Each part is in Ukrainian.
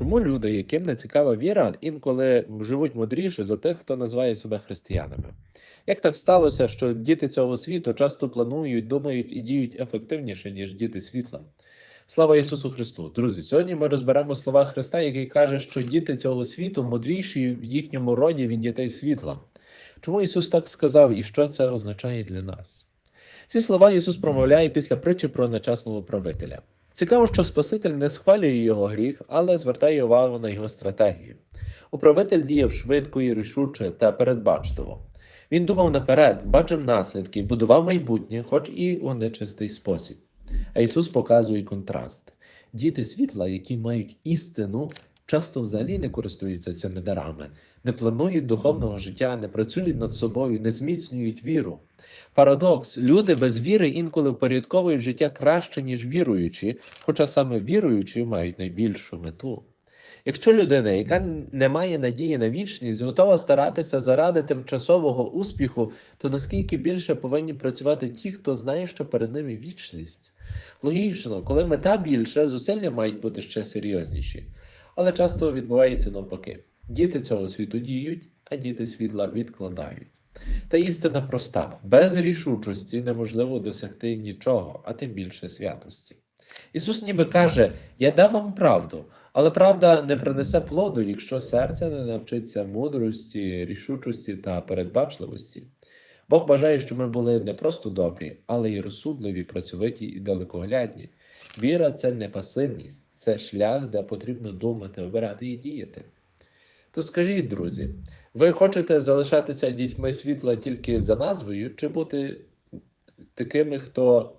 Чому люди, яким не цікава віра, інколи живуть мудріше за тих, хто називає себе християнами? Як так сталося, що діти цього світу часто планують, думають і діють ефективніше, ніж діти світла? Слава Ісусу Христу! Друзі, сьогодні ми розберемо слова Христа, який каже, що діти цього світу мудріші в їхньому роді від дітей світла. Чому Ісус так сказав і що це означає для нас? Ці слова Ісус промовляє після притчі про нечесного правителя. Цікаво, що Спаситель не схвалює його гріх, але звертає увагу на його стратегію. Управитель діяв швидко і рішуче та передбачливо. Він думав наперед, бачив наслідки, будував майбутнє, хоч і у нечистий спосіб. А Ісус показує контраст. Діти світла, які мають істину, часто взагалі не користуються цими дарами, не планують духовного життя, не працюють над собою, не зміцнюють віру. Парадокс: люди без віри інколи впорядковують життя краще, ніж віруючі, хоча саме віруючі мають найбільшу мету. Якщо людина, яка не має надії на вічність, готова старатися заради тимчасового успіху, то наскільки більше повинні працювати ті, хто знає, що перед ними вічність? Логічно, коли мета більша, зусилля мають бути ще серйозніші. Але часто відбувається навпаки. Діти цього світу діють, а діти світла відкладають. Та істина проста: без рішучості неможливо досягти нічого, а тим більше святості. Ісус ніби каже: Я дав вам правду, але правда не принесе плоду, якщо серце не навчиться мудрості, рішучості та передбачливості. Бог бажає, щоб ми були не просто добрі, але й розсудливі, працьовиті і далекоглядні. Віра це не пасивність, це шлях, де потрібно думати, обирати і діяти. То скажіть, друзі, ви хочете залишатися дітьми світла тільки за назвою, чи бути такими, хто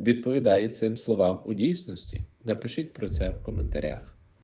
відповідає цим словам у дійсності? Напишіть про це в коментарях.